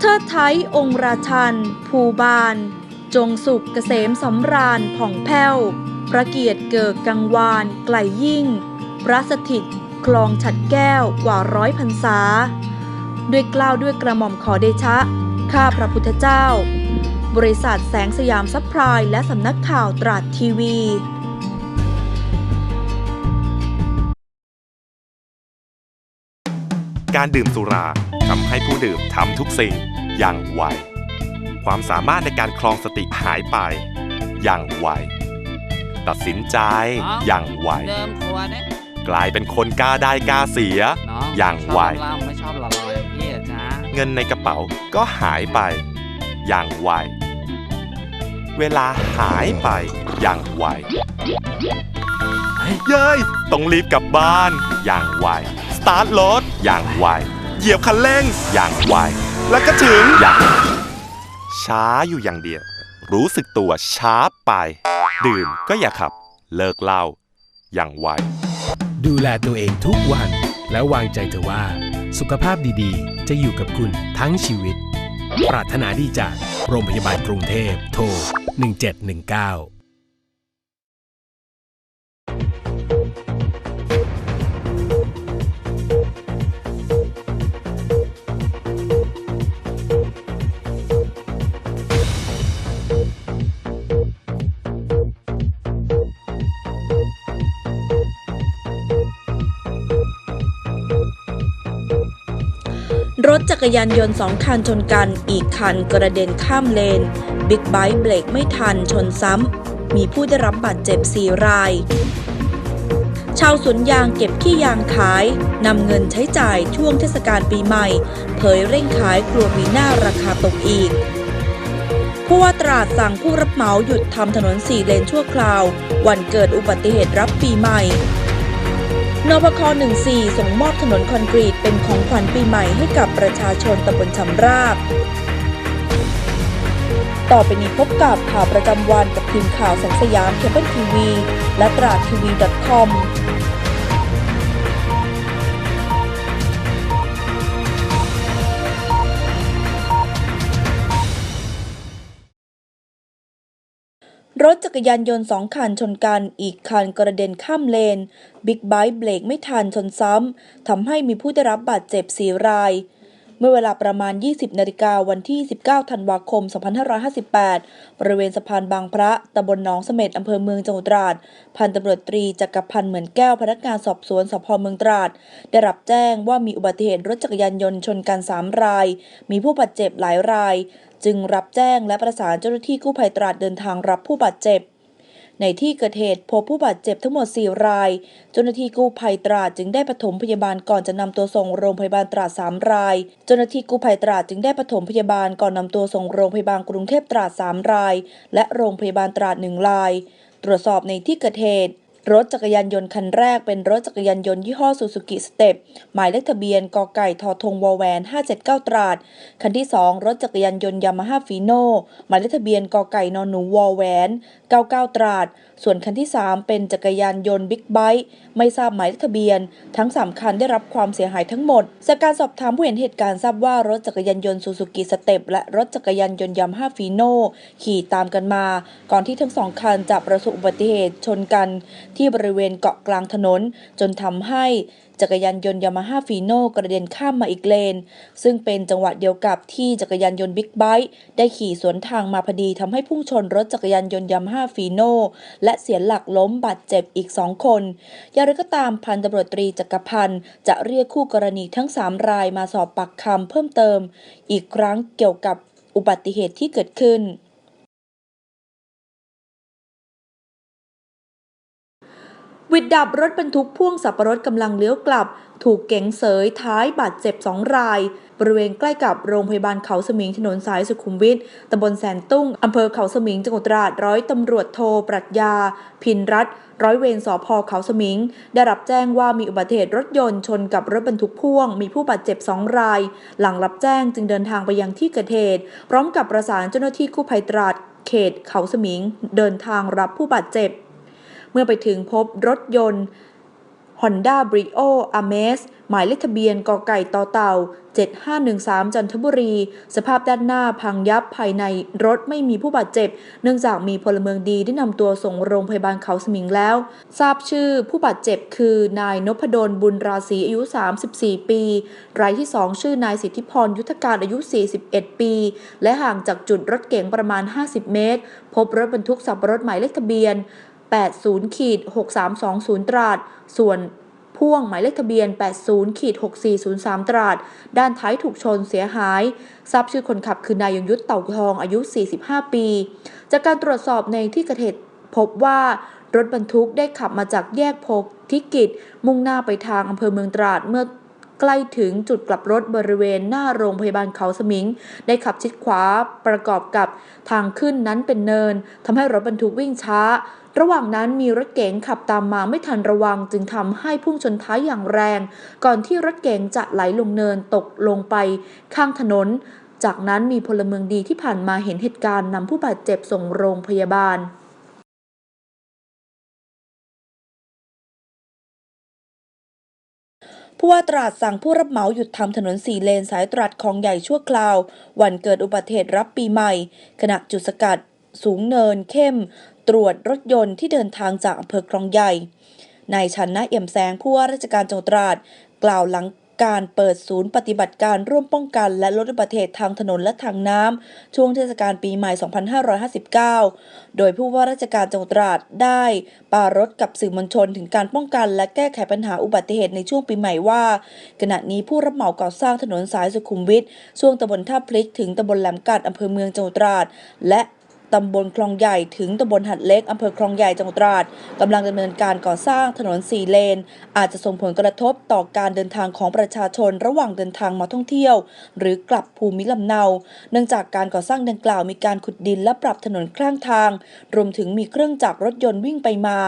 เทิดไทยองค์ราชัน ภูบานจงสุขเกษมสำราญผ่องแผ้วพระเกียรติเกิดกังวาน ไกลยิ่ง พระสถิต คลองฉัดแก้วกว่าร้อยพรรษา ด้วยกล้าวด้วยกระหม่อมขอเดชะ ข้าพระพุทธเจ้า บริษัทแสงสยามซัพพลายและสำนักข่าวตราดทีวีการดื่มสุราำให้ผู้ดื่มทำทุกสิ่งอย่างไว ความสามารถในการคลองสติหายไป อย่างไว ตัดสินใจอย่างไวเดิมครัวเนี่ยกลายเป็นคนกล้าได้กล้าเสีย น้องอย่างไว ชอบเหล้าไม่ชอบละลอยอย่างพี่อะจ๊ะเงินในกระเป๋าก็หายไป อย่างไว เวลาหายไป อย่างไว เย้ย ต้องรีบกลับบ้าน อย่างไว สตาร์ทรถอย่างไว เหยียบคันเร่งอย่างไวแล้วก็ถึงอย่างช้าอยู่อย่างเดียว รู้สึกตัวช้าไป ดื่มก็อย่าขับ เลิกเหล้าอย่างไวดูแลตัวเองทุกวัน แล้ววางใจเถอะว่า สุขภาพดีๆ จะอยู่กับคุณทั้งชีวิต ปรารถนาดีจากโรงพยาบาลกรุงเทพโทร1719 รยานยนต์สองคันชนกัน อีกคันกระเด็นข้ามเลน บิ๊กไบค์เบรกไม่ทันชนซ้ำ มีผู้ได้รับบาดเจ็บ 4 ราย ชาวสวนยางเก็บขี้ยางขายนำเงินใช้จ่ายช่วงเทศกาลปีใหม่ เผยเร่งขายกลัวปีหน้าราคาตกอีกผู้ว่าตราดสั่งผู้รับเหมาหยุดทำถนนสี่เลนชั่วคราว วันเกิดอุบัติเหตุรับปีใหม่ นพค14 ส่งมอบถนนคอนกรีตเป็นของขวัญปีใหม่ให้กับประชาชนตำบลชำราบ ต่อไปนี้พบกับข่าวประจำวันกับทีมข่าวสังสยามเคเบิลทีวีและตราดทีวี .com รถจักรยานยนต์สองคันชนกัน อีกคันกระเด็นข้ามเลน บิ๊กไบค์เบรกไม่ทันชนซ้ำ ทำให้มีผู้ได้รับบาดเจ็บสีราย เมื่อเวลาประมาณ 20 นาฬิกาวันที่ 19 ธันวาคม 2558 บริเวณสะพานบางพระตำบลหนองเสม็ดอำเภอเมืองจังหวัดตราด พันตำรวจตรีจักรพันธ์เหมือนแก้วพนักงานสอบสวนสพเมืองตราด ได้รับแจ้งว่ามีอุบัติเหตุรถจักรยานยนต์ชนกัน 3 ราย มีผู้บาดเจ็บหลายราย จึงรับแจ้งและประสานเจ้าหน้าที่กู้ภัยตราดเดินทางรับผู้บาดเจ็บ ในที่เกิดเหตุพบผู้บาดเจ็บทั้งหมด 4 ราย เจ้าหน้าที่กู้ภัยตราดจึงได้ปฐมพยาบาลก่อนจะนำตัวส่งโรงพยาบาลตราด 3 ราย เจ้าหน้าที่กู้ภัยตราดจึงได้ปฐมพยาบาลก่อนนำตัวส่งโรงพยาบาลกรุงเทพตราด 3 ราย และโรงพยาบาลตราด 1 ราย ตรวจสอบในที่เกิดเหตุ รถจักรยานยนต์คันแรกเป็นรถจักรยานยนต์ยี่ห้อซูซูกิสเต็ปหมายเลขทะเบียนกไก่ทอทงวอแวน 579 ตราด คันที่ 2 รถจักรยานยนต์ยามาฮ่าฟีโน่หมายเลขทะเบียนกไก่นอนหนูวอแวน 99 ตราด ส่วนคันที่ 3 เป็นจักรยานยนต์บิ๊กไบค์ไม่ทราบหมายเลขทะเบียน ทั้ง 3 คันได้รับความเสียหายทั้งหมด จากการสอบถามผู้เห็นเหตุการณ์ทราบว่ารถจักรยานยนต์ซูซูกิสเต็ปและรถจักรยานยนต์ยามาฮ่าฟีโน่ขี่ตามกันมา ก่อนที่ทั้งสองคันจะประสบอุบัติเหตุชนกันที่บริเวณเกาะกลางถนน จนทำให้จักรยานยนต์ยามาฮ่าฟีโน่กระเด็นข้ามมาอีกเลน ซึ่งเป็นจังหวะเดียวกับที่จักรยานยนต์บิ๊กไบค์ได้ขี่สวนทางมาพอดีทำให้พุ่งชนรถจักรยานยนต์ยามาฮ่าฟีโน่และเสียหลักล้มบาดเจ็บอีกสองคนอย่างไรก็ตามพันตำรวจตรีจักรพันธ์จะเรียกคู่กรณีทั้ง 3 รายมาสอบปากคำเพิ่มเติม อีกครั้งเกี่ยวกับอุบัติเหตุที่เกิดขึ้น วิดดับรถบรรทุกพ่วงสับปะรดกำลังเลี้ยวกลับ ถูกเก๋งเสยท้ายบาดเจ็บสองราย บริเวณใกล้กับโรงพยาบาลเขาสมิงถนนสายสุขุมวิทตำบลแสนตุ้งอำเภอเขาสมิงจังหวัดตราดร้อยตำรวจโทปรัชญา พินรัตร้อยเวรสพเขาสมิง ได้รับแจ้งว่ามีอุบัติเหตุรถยนต์ชนกับรถบรรทุกพ่วง มีผู้บาดเจ็บสองราย หลังรับแจ้งจึงเดินทางไปยังที่เกิดเหตุพร้อมกับประสานเจ้าหน้าที่กู้ภัยตราดเขตเขาสมิง เดินทางรับผู้บาดเจ็บ เมื่อไปถึงพบรถยนต์ Honda Brio Amaze หมายเลขทะเบียนกไก่ต่อเต่า 7513 จันทบุรี สภาพด้านหน้าพังยับภายในรถไม่มีผู้บาดเจ็บ เนื่องจากมีพลเมืองดีได้นำตัวส่งโรงพยาบาลเขาสมิงแล้ว ทราบชื่อผู้บาดเจ็บคือนายนพดลบุญราศีอายุ 34 ปี รายที่ 2 ชื่อนายสิทธิพรยุทธการอายุ 41 ปี และห่างจากจุดรถเก๋งประมาณ 50 เมตร พบรถบรรทุกสับปะรดหมายเลขทะเบียน 80ขีด6320 ตราด ส่วนพ่วงหมายเลขทะเบียน 80ขีด6403 ตราด ด้านท้ายถูกชนเสียหาย ทราบชื่อคนขับคือนายยงยุทธเต่าทองอายุ 45 ปี จากการตรวจสอบในที่เกิดเหตุพบว่ารถบรรทุกได้ขับมาจากแยกโพธิกิจ มุ่งหน้าไปทางอำเภอเมืองตราดเมื่อใกล้ถึงจุดกลับรถบริเวณหน้าโรงพยาบาลเขาสมิง ได้ขับชิดขวาประกอบกับทางขึ้นนั้นเป็นเนินทำให้รถบรรทุกวิ่งช้า ระหว่างนั้นมีรถเก๋งขับตามมาไม่ทันระวังจึงทำให้พุ่งชนท้ายอย่างแรง ก่อนที่รถเก๋งจะไหลลงเนินตกลงไปข้างถนน จากนั้นมีพลเมืองดีที่ผ่านมาเห็นเหตุการณ์นำผู้บาดเจ็บส่งโรงพยาบาลผู้ว่าตราดสั่งผู้รับเหมาหยุดทำถนนสี่เลนสายตราดคลองใหญ่ชั่วคราว วันเกิดอุบัติเหตุรับปีใหม่ ขณะจุดสกัด สูงเนินเข้ม ตรวจรถยนต์ที่เดินทางจากอำเภอคลองใหญ่นายชันนะเอี่ยมแสงผู้ว่าราชการจังหวัดตราดกล่าวหลังการเปิดศูนย์ปฏิบัติการร่วมป้องกัน และลดอุบัติเหตุทางถนนและทางน้ำช่วงเทศกาลปีใหม่ 2559 โดยผู้ว่าราชการจังหวัดตราดได้ปารถกับสื่อมวลชนถึงการป้องกัน และแก้ไขปัญหาอุบัติเหตุในช่วงปีใหม่ว่า ขณะนี้ผู้รับเหมาก่อสร้างถนนสายสุขุมวิทช่วงตำบลท่าพลิกถึงตำบลแหลมกัดอำเภอเมืองจังหวัดตราดและ ตำบลคลองใหญ่ถึงตำบลหัดเล็กอำเภอคลองใหญ่จังหวัดตราดกำลังดำเนินการก่อสร้างถนนสี่เลน อาจจะส่งผลกระทบต่อการเดินทางของประชาชนระหว่างเดินทางมาท่องเที่ยว หรือกลับภูมิลำเนา เนื่องจากการก่อสร้างดังกล่าวมีการขุดดินและปรับถนนข้างทาง รวมถึงมีเครื่องจักรรถยนต์วิ่งไปมา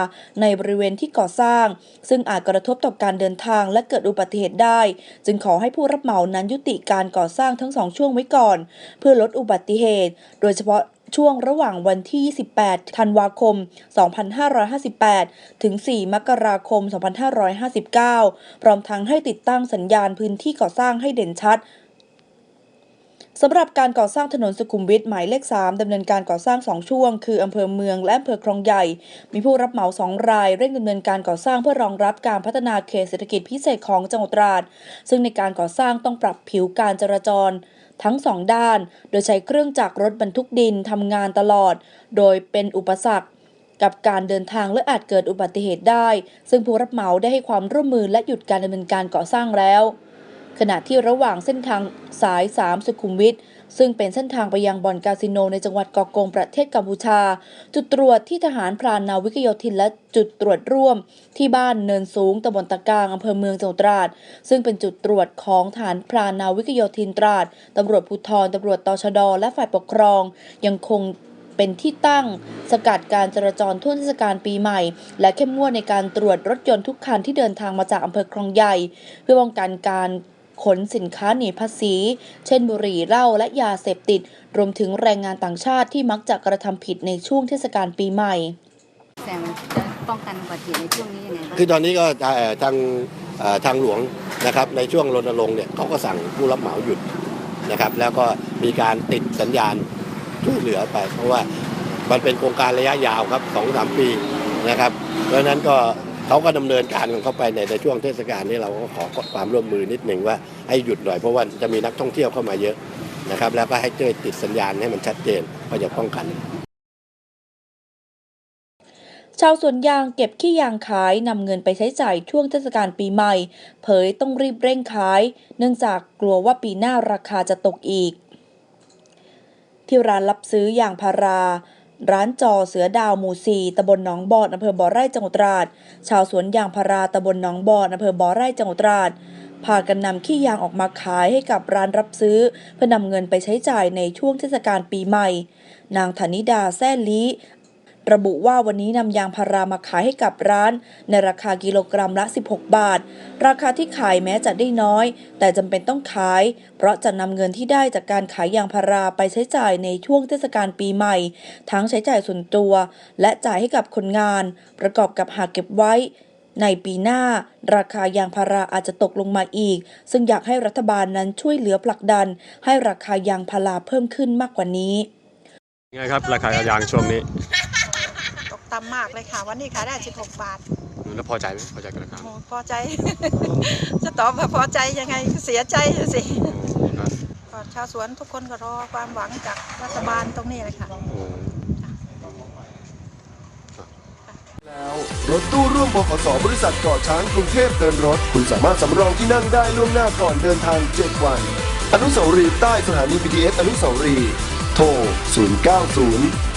ในบริเวณที่ก่อสร้าง ซึ่งอาจกระทบต่อการเดินทางและเกิดอุบัติเหตุได้ จึงขอให้ผู้รับเหมานั้นยุติการก่อสร้างทั้งสองช่วงไว้ก่อน เพื่อลดอุบัติเหตุ โดยเฉพาะ ช่วงระหว่างวันที่ 28 ธันวาคม 2558 ถึง 4 มกราคม 2559 พร้อมทั้งให้ติดตั้งสัญญาณพื้นที่ก่อสร้างให้เด่นชัดสำหรับการก่อสร้างถนนสุขุมวิทหมายเลข 3 ดำเนินการก่อสร้าง 2 ช่วง คืออำเภอเมืองและอำเภอคลองใหญ่ มีผู้รับเหมา2รายเร่งดำเนินการก่อสร้างเพื่อรองรับการพัฒนาเขตเศรษฐกิจพิเศษของจังหวัดตราด ซึ่งในการก่อสร้างต้องปรับผิวการจราจร ทั้งสองด้าน โดยใช้เครื่องจักรรถบรรทุกดินทำงานตลอด โดยเป็นอุปสรรคกับการเดินทางและอาจเกิดอุบัติเหตุได้ ซึ่งผู้รับเหมาได้ให้ความร่วมมือและหยุดการดำเนินการก่อสร้างแล้ว ขณะที่ระหว่างเส้นทางสาย 3 สุขุมวิท ซึ่งเป็นเส้นทางไปยังบ่อนคาสิโนในจังหวัดกอกงประเทศกัมพูชา จุดตรวจที่ทหารพรานนาวิกโยธินและจุดตรวจร่วม ที่บ้านเนินสูงตำบลตะกางอำเภอเมืองจังหวัดตราด ซึ่งเป็นจุดตรวจของฐานพรานนาวิกโยธินตราดตำรวจภูธรตำรวจตชดและฝ่ายปกครอง ยังคงเป็นที่ตั้งสกัดการจราจรทั่วเทศกาลปีใหม่ และเข้มงวดในการตรวจรถยนต์ทุกคันที่เดินทางมาจากอำเภอคลองใหญ่ เพื่อป้องกันการ ขนสินค้าหนีภาษี เช่นบุหรี่เหล้าและยาเสพติด รวมถึงแรงงานต่างชาติที่มักจะกระทำผิดในช่วงเทศกาลปีใหม่ แต่มันจะป้องกันอุบัติเหตุในช่วงนี้ยังไงบ้างคือตอนนี้ก็เอ่อทางเอ่อทางหลวงนะครับในช่วงรณรงค์เนี่ยเขาก็สั่งผู้รับเหมาหยุดนะครับ แล้วก็มีการติดสัญญาณช่วยเหลือไป เพราะว่ามันเป็นโครงการระยะยาวครับสองสามปีนะครับเพราะฉะนั้นก็ เขาก็ดำเนินการของเขาไปในในช่วงเทศกาลนี้เราก็ขอความร่วมมือนิดหนึ่งว่าให้หยุดหน่อยเพราะว่าจะมีนักท่องเที่ยวเข้ามาเยอะนะครับ แล้วก็ให้เจอติดสัญญาณให้มันชัดเจนเพื่อจะป้องกันชาวสวนยางเก็บขี้ยางขายนำเงินไปใช้จ่ายช่วงเทศกาลปีใหม่ เผยต้องรีบเร่งขาย เนื่องจากกลัวว่าปีหน้าราคาจะตกอีก ที่ร้านรับซื้อยางพารา ร้านจอเสือดาวหมู่สี่ตำบลหนองบอนอำเภอบ่อไร่จังหวัดตราด ชาวสวนยางพาราตำบลหนองบอนอำเภอบ่อไร่จังหวัดตราด พากันนำขี้ยางออกมาขายให้กับร้านรับซื้อ เพื่อนำเงินไปใช้จ่ายในช่วงเทศกาลปีใหม่ นางธนิดาแซ่ลี ระบุว่าวันนี้นำยางพารามาขายให้กับร้าน ในราคากิโลกรัมละ 16 บาท ราคาที่ขายแม้จะได้น้อย แต่จำเป็นต้องขาย เพราะจะนำเงินที่ได้จากการขายยางพาราไปใช้จ่ายในช่วงเทศกาลปีใหม่ ทั้งใช้จ่ายส่วนตัว และจ่ายให้กับคนงาน ประกอบกับหากเก็บไว้ในปีหน้า ราคายางพาราอาจจะตกลงมาอีก ซึ่งอยากให้รัฐบาลนั้นช่วยเหลือผลักดัน ให้ราคายางพาราเพิ่มขึ้นมากกว่านี้ไงครับ ราคายางช่วงนี้ ตกต่ำมากเลยค่ะ วันนี้ขายได้ 16 บาท แล้วพอใจไหมพอใจกับราคาโอ้พอใจ จะตอบว่าพอใจยังไงเสียใจสิโอ้ครับก็ชาวสวนทุกคนก็รอความหวังจากรัฐบาลตรงนี้เลยค่ะ โอ้แล้วรถตู้ร่วมบขสบริษัทเกาะช้างกรุงเทพเดินรถ คุณสามารถสำรองที่นั่งได้ล่วงหน้าก่อนเดินทาง 7 วัน อนุสาวรีย์ใต้สถานี BTS อนุสาวรีย์โทร 090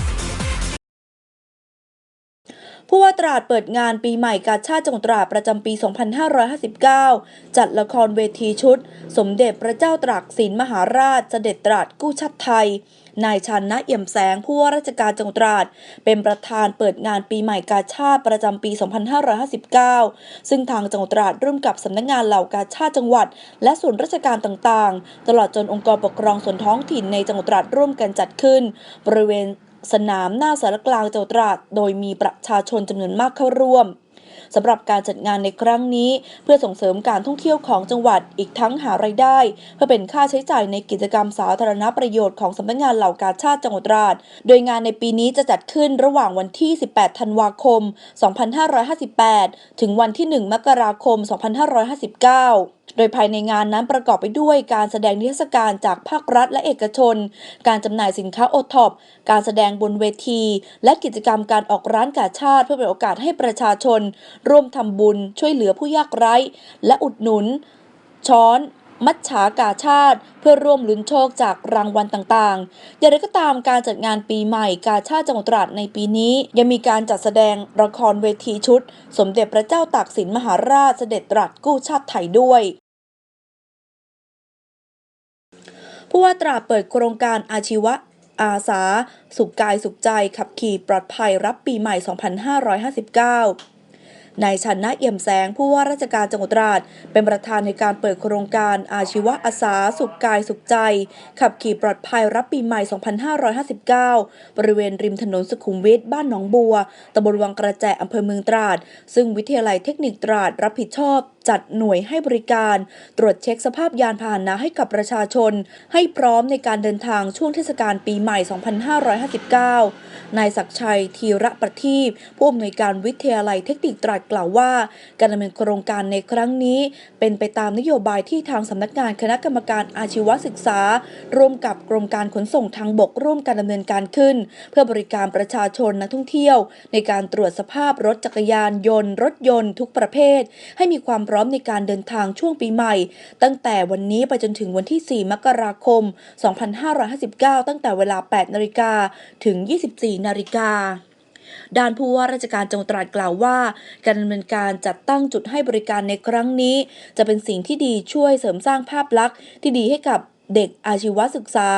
ผู้ว่าตราดเปิดงานปีใหม่กาชาติจังหวัดตราดประจำปี 2559 จัดละครเวทีชุด สมเด็จพระเจ้าตรากสินมหาราชเสด็จตราดกู้ชาติไทย นายชันนะเอี่ยมแสงผู้ว่าราชการจังหวัดตราด เป็นประธานเปิดงานปีใหม่กาชาติประจำปี 2559 ซึ่งทางจังหวัดตราดร่วมกับสำนักงานเหล่ากาชาติจังหวัด และส่วนราชการต่างๆ ตลอดจนองค์กรปกครองส่วนท้องถิ่นในจังหวัดตราดร่วมกันจัดขึ้น บริเวณ สนามหน้าสารกลางจังหวัดตราดโดยมีประชาชนจำนวนมากเข้าร่วมสำหรับการจัดงานในครั้งนี้ เพื่อส่งเสริมการท่องเที่ยวของจังหวัดอีกทั้งหารายได้ เพื่อเป็นค่าใช้จ่ายในกิจกรรมสาธารณประโยชน์ของสำนักงานเหล่ากาชาติจังหวัดตราด โดยงานในปีนี้จะจัดขึ้นระหว่างวันที่ 18 ธันวาคม 2558 ถึงวันที่ 1 มกราคม 2559 โดยภายในงานนั้นประกอบไปด้วยการแสดงนิทรรศการจากภาครัฐและเอกชน การจำหน่ายสินค้าโอท็อป การแสดงบนเวที และกิจกรรมการออกร้านกาชาติ เพื่อเป็นโอกาสให้ประชาชน ร่วมทำบุญ ช่วยเหลือผู้ยากไร้ และอุดหนุน ช้อนมัจฉากาชาติ เพื่อร่วมลุ้นโชคจากรางวัลต่างๆ อย่างไรก็ตามการจัดงานปีใหม่กาชาติจังหวัดตราดในปีนี้ ยังมีการจัดแสดงละครเวทีชุด สมเด็จพระเจ้าตากสินมหาราชเสด็จตรัสกู้ชาติไทยด้วย ผู้ว่าตราเปิดโครงการอาชีวะอาสา สุขกายสุขใจขับขี่ปลอดภัยรับปีใหม่ 2559 นายชันนะเอี่ยมแสงผู้ว่าราชการจังหวัดตราด เป็นประธานในการเปิดโครงการอาชีวะอาสา สุขกายสุขใจ ขับขี่ปลอดภัยรับปีใหม่ 2559 บริเวณริมถนนสุขุมวิทบ้านหนองบัวตำบลวังกระแจอำเภอเมืองตราด ซึ่งวิทยาลัยเทคนิคตราดรับผิดชอบจัดหน่วยให้บริการ ตรวจเช็คสภาพยานพาหนะให้กับประชาชน ให้พร้อมในการเดินทางช่วงเทศกาลปีใหม่ 2559 นายศักชัยธีระประทีปผู้อำนวยการวิทยาลัยเทคนิคตราดกล่าวว่า การดำเนินโครงการในครั้งนี้ เป็นไปตามนโยบายที่ทางสำนักงานคณะกรรมการอาชีวศึกษา ร่วมกับกรมการขนส่งทางบกร่วมกันดำเนินการขึ้น เพื่อบริการประชาชนนักท่องเที่ยว ในการตรวจสภาพรถจักรยานยนต์ รถยนต์ทุกประเภท ให้มีความร้อมในการเดินทางช่วงปีใหม่ ตั้งแต่วันนี้ไปจนถึงวันที่ 4 มกราคม 2559 ตั้งแต่เวลา 8 นาฬิกาถึง 24 นาฬิกาด้านผู้ว่าราชการจังหวัดตราดกล่าวว่า การดำเนินการจัดตั้งจุดให้บริการในครั้งนี้ จะเป็นสิ่งที่ดีช่วยเสริมสร้างภาพลักษณ์ที่ดีให้กับเด็กอาชีวศึกษา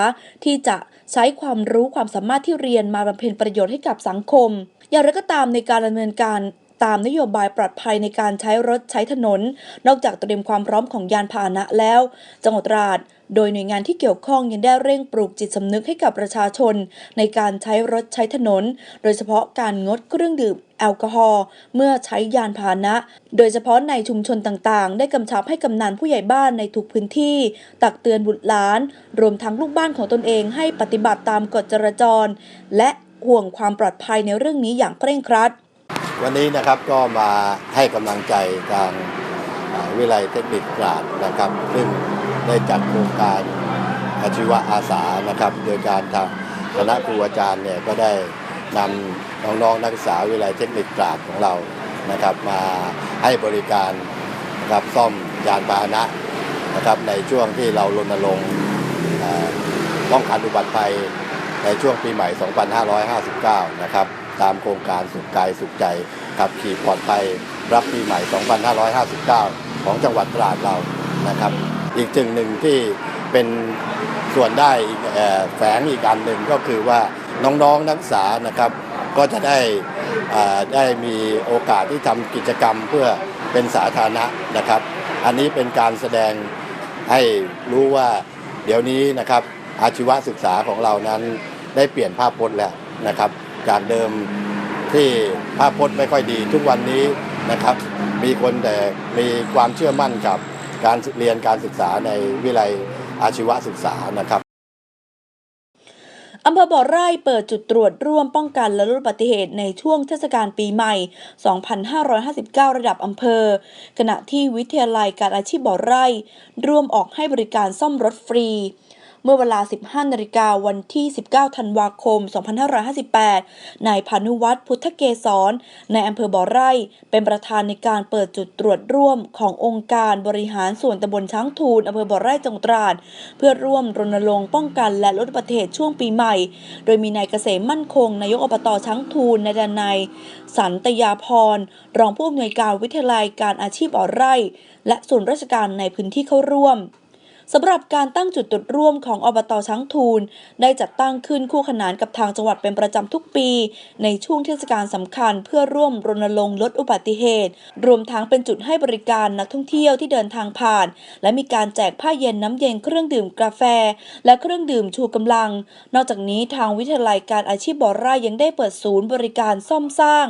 ที่จะใช้ความรู้ความสามารถที่เรียนมาบำเพ็ญประโยชน์ให้กับสังคม อย่างไรก็ตามในการดำเนินการ ตามนโยบายปลอดภัยในการใช้รถใช้ถนน นอกจากเตรียมความพร้อมของยานพาหนะแล้ว จังหวัดตราดโดยหน่วยงานที่เกี่ยวข้องยังได้เร่งปลูกจิตสำนึกให้กับประชาชน ในการใช้รถใช้ถนน โดยเฉพาะการงดเครื่องดื่มแอลกอฮอล์เมื่อใช้ยานพาหนะ โดยเฉพาะในชุมชนต่างๆ ได้กำชับให้กำนันผู้ใหญ่บ้านในทุกพื้นที่ ตักเตือนบุตรหลาน รวมทั้งลูกบ้านของตนเองให้ปฏิบัติตามกฎจราจร และห่วงความปลอดภัยในเรื่องนี้อย่างเคร่งครัด วันนี้นะครับก็มาให้กำลังใจทางวิทยาลัยเทคนิคตราดนะครับ ซึ่งได้จัดโครงการอาชีวะอาสานะครับ โดยการทางคณะครูอาจารย์เนี่ยก็ได้นำน้องๆนักศึกษาวิทยาลัยเทคนิคตราดของเรานะครับมาให้บริการนะครับซ่อมยานพาหนะนะครับในช่วงที่เรารณรงค์ป้องกันอุบัติภัยในช่วงปีใหม่ 2559 นะครับ ตามโครงการสุขกายสุขใจขับขี่ปลอดภัยรับปีใหม่ 2559 ของจังหวัดตราดเรานะครับ อีกจึงหนึ่งที่เป็นส่วนได้แฝงอีกอันหนึ่งก็คือว่าน้องๆนักศึกษานะครับ ก็จะได้ได้มีโอกาสที่ทำกิจกรรมเพื่อเป็นสาธารณะนะครับ อันนี้เป็นการแสดงให้รู้ว่าเดี๋ยวนี้นะครับอาชีวศึกษาของเรานั้นได้เปลี่ยนภาพพจน์แล้วนะครับ จากเดิมที่ภาพพจน์ไม่ค่อยดีทุกวันนี้นะครับ มีคนแต่มีความเชื่อมั่นกับการเรียนการศึกษาในวิทยาลัยอาชีวศึกษานะครับอำเภอบ่อไร่เปิดจุดตรวจร่วมป้องกันและลดอุบัติเหตุในช่วงเทศกาลปีใหม่ 2559 ระดับอำเภอ ขณะที่วิทยาลัยการอาชีพบ่อไร่ ร่วมออกให้บริการซ่อมรถฟรี เมื่อเวลา 15นาฬิกาวันที่ 19 ธันวาคม 2558 นายพานุวัฒน์พุทธเกศรในอำเภอบ่อไร่ เป็นประธานในการเปิดจุดตรวจร่วมขององค์การบริหารส่วนตำบลช้างทูลอำเภอบ่อไร่จังหวัดตราดเพื่อร่วมรณรงค์ป้องกันและลดอุบัติเหตุช่วงปีใหม่ โดยมีนายเกษมมั่นคงนายกอบตช้างทูลนายดนายสันตยาพรรองผู้อำนวยการวิทยาลัยการอาชีพบ่อไร่ และส่วนราชการในพื้นที่เข้าร่วม สำหรับการตั้งจุดตรวจร่วมของอบตช้างทูล ได้จัดตั้งขึ้นคู่ขนานกับทางจังหวัดเป็นประจำทุกปี ในช่วงเทศกาลสำคัญเพื่อร่วมรณรงค์ลดอุบัติเหตุ รวมทั้งเป็นจุดให้บริการนักท่องเที่ยวที่เดินทางผ่าน และมีการแจกผ้าเย็นน้ำเย็นเครื่องดื่มกาแฟ และเครื่องดื่มชูกำลัง นอกจากนี้ทางวิทยาลัยการอาชีพบ่อไร่ยังได้เปิดศูนย์บริการซ่อมสร้าง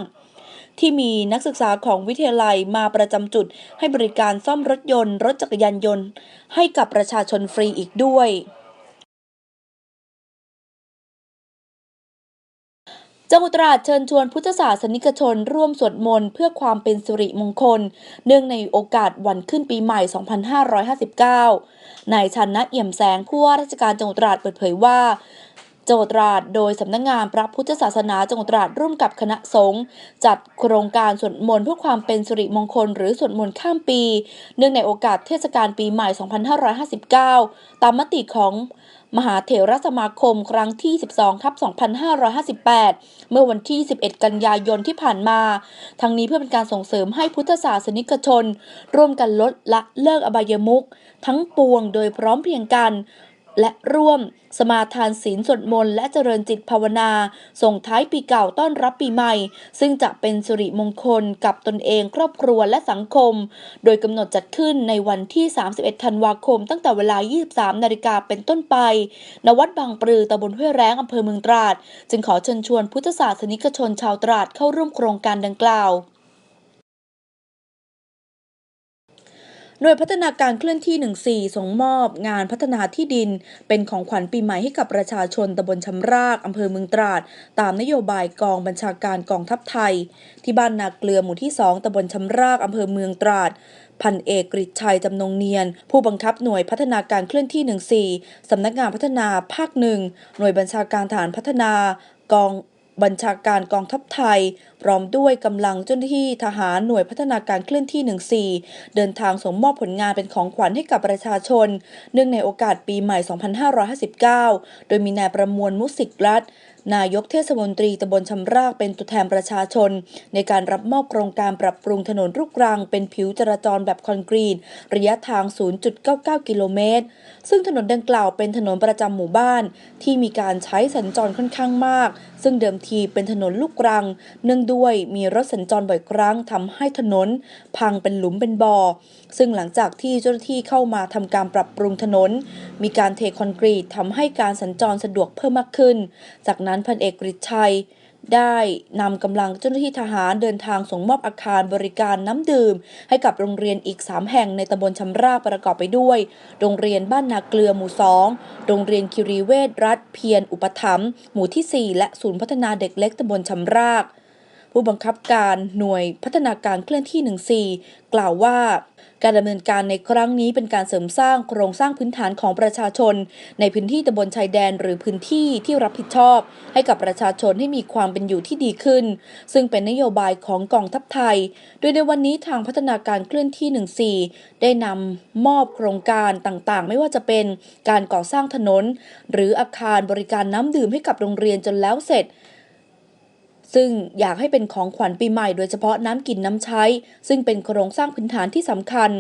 ที่มีนักศึกษาของวิทยาลัยมาประจำจุด ให้บริการซ่อมรถยนต์ รถจักรยานยนต์ ให้กับประชาชนฟรีอีกด้วยจังหวัดตราดเชิญชวนพุทธศาสนิกชนร่วมสวดมนต์เพื่อความเป็นสิริมงคล เนื่องในโอกาสวันขึ้นปีใหม่ 2559 นายชันนะเอี่ยมแสงผู้ว่าราชการจังหวัดตราดเปิดเผยว่า จังหวัดตราดโดยสำนักงานพระพุทธศาสนาจังหวัดตราดร่วมกับคณะสงฆ์จัดโครงการสวดมนต์เพื่อความเป็นสิริมงคล หรือสวดมนต์ข้ามปี เนื่องในโอกาสเทศกาลปีใหม่ 2559 ตามมติของมหาเถรสมาคมครั้งที่ 12ทับ2558 เมื่อวันที่ 11 กันยายนที่ผ่านมา ทั้งนี้เพื่อเป็นการส่งเสริมให้พุทธศาสนิกชน ร่วมกันลดละเลิกอบายมุขทั้งปวงโดยพร้อมเพรียงกัน และร่วม สมาทานศีลสวดมนต์และเจริญจิตภาวนา ส่งท้ายปีเก่าต้อนรับปีใหม่ ซึ่งจะเป็นสิริมงคลกับตนเองครอบครัวและสังคม โดยกำหนดจัดขึ้นในวันที่ 31 ธันวาคม ตั้งแต่เวลา 23 นาฬิกาเป็นต้นไป ณ วัดบางปรือตำบลห้วยแร้งอำเภอเมืองตราด จึงขอเชิญชวนพุทธศาสนิกชนชาวตราดเข้าร่วมโครงการดังกล่าว หน่วยพัฒนาการเคลื่อนที่ 14 ส่งมอบงานพัฒนาที่ดิน เป็นของขวัญปีใหม่ให้กับประชาชนตำบลชำรากอำเภอเมืองตราด ตามนโยบายกองบัญชาการกองทัพไทย ที่บ้านนาเกลือหมู่ที่ 2ตำบลชำรากอำเภอเมืองตราดพันเอกกฤษชัยจำนงเนียน ผู้บังคับหน่วยพัฒนาการเคลื่อนที่ 14 สำนักงานพัฒนาภาคหนึ่งหน่วยบัญชาการฐานพัฒนากอง บัญชาการกองทัพไทย พร้อมด้วยกำลังเจ้าหน้าที่ทหารหน่วยพัฒนาการเคลื่อนที่ 14 เดินทางส่งมอบผลงานเป็นของขวัญให้กับประชาชน เนื่องในโอกาสปีใหม่ 2559 โดยมีนายประมวลมุสิกรัฐ นายกเทศมนตรีตำบลชำรากเป็นตัวแทนประชาชน ในการรับมอบโครงการปรับปรุงถนนลูกรัง เป็นผิวจราจรแบบคอนกรีต ระยะทาง 0.99 กิโลเมตร ซึ่งถนนดังกล่าวเป็นถนนประจำหมู่บ้าน ที่มีการใช้สัญจรค่อนข้างมาก ซึ่งเดิมทีเป็นถนนลูกรัง เนื่องด้วยมีรถสัญจรบ่อยครั้งทำให้ถนน พังเป็นหลุมเป็นบ่อ ซึ่งหลังจากที่เจ้าหน้าที่เข้ามาทำการปรับปรุงถนน มีการเทคอนกรีตทำให้การสัญจรสะดวกเพิ่มมากขึ้น จากนั้นพันเอกกฤษชัยได้นำกำลังเจ้าหน้าที่ทหารเดินทางส่งมอบอาคารบริการน้ำดื่ม ให้กับโรงเรียนอีก 3 แห่งในตำบลชำรากประกอบไปด้วย โรงเรียนบ้านนาเกลือหมู่ 2 โรงเรียนคิรีเวชรัฐเพียรอุปถัมภ์หมู่ที่ 4 และศูนย์พัฒนาเด็กเล็กตำบลชำรากผู้บังคับการหน่วยพัฒนาการเคลื่อนที่ 14 กล่าวว่า การดำเนินการในครั้งนี้เป็นการเสริมสร้างโครงสร้างพื้นฐานของประชาชน ในพื้นที่ตำบลชายแดนหรือพื้นที่ที่รับผิดชอบ ให้กับประชาชนให้มีความเป็นอยู่ที่ดีขึ้น ซึ่งเป็นนโยบายของกองทัพไทย โดยในวันนี้ทางพัฒนาการเคลื่อนที่ 14 ได้นำมอบโครงการต่างๆ ไม่ว่าจะเป็นการก่อสร้างถนน หรืออาคารบริการน้ำดื่มให้กับโรงเรียนจนแล้วเสร็จ ซึ่งอยากให้เป็นของขวัญปีใหม่โดยเฉพาะน้ำกินน้ำใช้ ซึ่งเป็นโครงสร้างพื้นฐานที่สำคัญ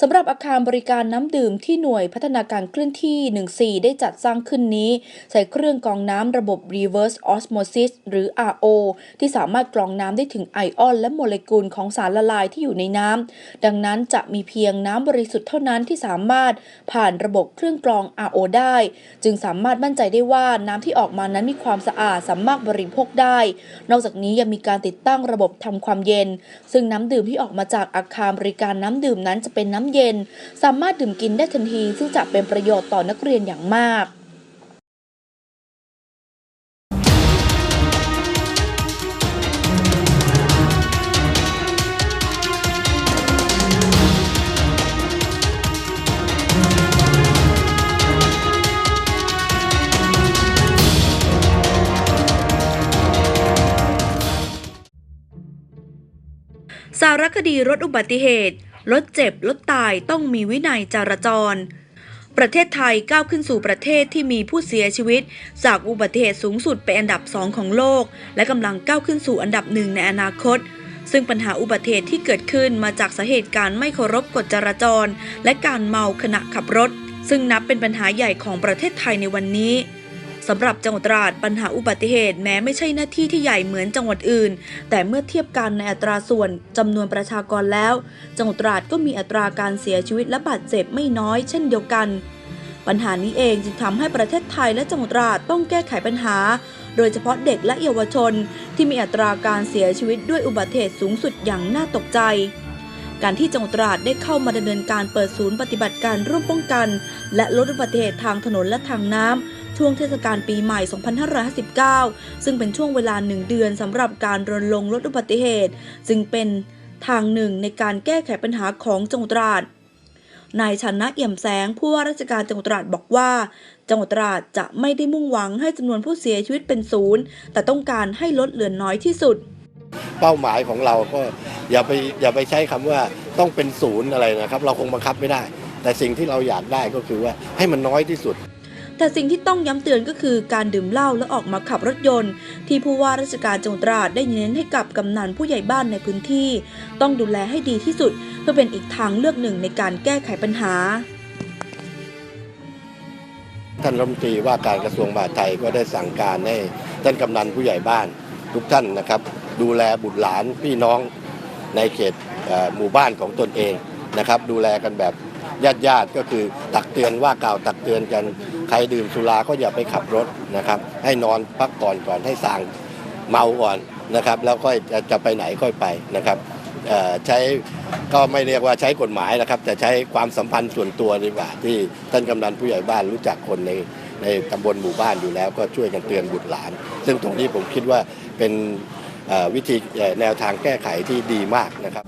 สำหรับอาคารบริการน้ำดื่มที่หน่วยพัฒนาการเคลื่อนที่ 14 ได้จัดสร้างขึ้นนี้ ใส่เครื่องกรองน้ำระบบ reverse osmosis หรือ RO ที่สามารถกรองน้ำได้ถึงไอออน และโมเลกุลของสารละลายที่อยู่ในน้ำ ดังนั้นจะมีเพียงน้ำบริสุทธิ์เท่านั้นที่สามารถผ่านระบบเครื่องกรอง RO ได้ จึงสามารถมั่นใจได้ว่าน้ำที่ออกมานั้นมีความสะอาดสามารถบริโภคได้ นอกจากนี้ยังมีการติดตั้งระบบทำความเย็น ซึ่งน้ำดื่มที่ออกมาจากอาคารบริการน้ำดื่มนั้นจะเป็นน้ำเย็น สามารถดื่มกินได้ทันที ซึ่งจะเป็นประโยชน์ต่อนักเรียนอย่างมากสารคดีรถอุบัติเหตุ ลดเจ็บลดตายต้องมีวินัยจราจร ประเทศไทยก้าวขึ้นสู่ประเทศที่มีผู้เสียชีวิต จากอุบัติเหตุสูงสุดเป็นอันดับสองของโลก และกำลังก้าวขึ้นสู่อันดับหนึ่งในอนาคตซึ่งปัญหาอุบัติเหตุที่เกิดขึ้นมาจากสาเหตุการไม่เคารพกฎจราจร และการเมาขณะขับรถ ซึ่งนับเป็นปัญหาใหญ่ของประเทศไทยในวันนี้ สำหรับจังหวัดตราดปัญหาอุบัติเหตุแม้ไม่ใช่หน้าที่ที่ใหญ่เหมือนจังหวัดอื่น แต่เมื่อเทียบกันในอัตราส่วนจำนวนประชากรแล้ว จังหวัดตราดก็มีอัตราการเสียชีวิตและบาดเจ็บไม่น้อยเช่นเดียวกัน ปัญหานี้เองจึงทำให้ประเทศไทยและจังหวัดตราดต้องแก้ไขปัญหา โดยเฉพาะเด็กและเยาวชน ที่มีอัตราการเสียชีวิตด้วยอุบัติเหตุสูงสุดอย่างน่าตกใจการที่จังหวัดตราดได้เข้ามาดำเนินการเปิดศูนย์ปฏิบัติการร่วมป้องกัน และลดอุบัติเหตุทางถนนและทางน้ำ ช่วงเทศกาลปีใหม่ 2559 ซึ่งเป็นช่วงเวลาหนึ่งเดือนสำหรับการรณรงค์ลดอุบัติเหตุจึงเป็นทางหนึ่งในการแก้ไขปัญหาของจังหวัดตราดนายชนนะเอี่ยมแสงผู้ว่าราชการจังหวัดตราดบอกว่า จังหวัดตราดจะไม่ได้มุ่งหวังให้จำนวนผู้เสียชีวิตเป็นศูนย์แต่ต้องการให้ลดเหลือน้อยที่สุด เป้าหมายของเราก็อย่าไปอย่าไปใช้คำว่าต้องเป็นศูนย์อะไรนะครับ เราคงบังคับไม่ได้ แต่สิ่งที่เราอยากได้ก็คือว่าให้มันน้อยที่สุด แต่สิ่งที่ต้องย้ำเตือนก็คือการดื่มเหล้าและออกมาขับรถยนต์ ที่ผู้ว่าราชการจังหวัดตราดได้เน้นให้กับกำนันผู้ใหญ่บ้านในพื้นที่ ต้องดูแลให้ดีที่สุด เพื่อเป็นอีกทางเลือกหนึ่งในการแก้ไขปัญหาท่านรัฐมนตรีว่าการกระทรวงมหาดไทยก็ได้สั่งการให้ท่านกำนันผู้ใหญ่บ้านทุกท่านนะครับ ดูแลบุตรหลานพี่น้องในเขตหมู่บ้านของตนเองนะครับ ดูแลกันแบบ ญาติญาติๆก็คือตักเตือนว่ากล่าวตักเตือนกัน ใครดื่มสุราก็อย่าไปขับรถนะครับ ให้นอนพักก่อนก่อนให้สั่งเมาก่อนนะครับ แล้วก็จะจะไปไหนค่อยไปนะครับเอ่อใช้ก็ไม่เรียกว่าใช้กฎหมายนะครับ แต่ใช้ความสัมพันธ์ส่วนตัวดีกว่าที่ท่านกำนันผู้ใหญ่บ้านรู้จักคนในในตำบลหมู่บ้านอยู่แล้ว ก็ช่วยกันเตือนบุตรหลาน ซึ่งตรงนี้ผมคิดว่าเป็นเอ่อวิธีเอ่อแนวทางแก้ไขที่ดีมากนะครับ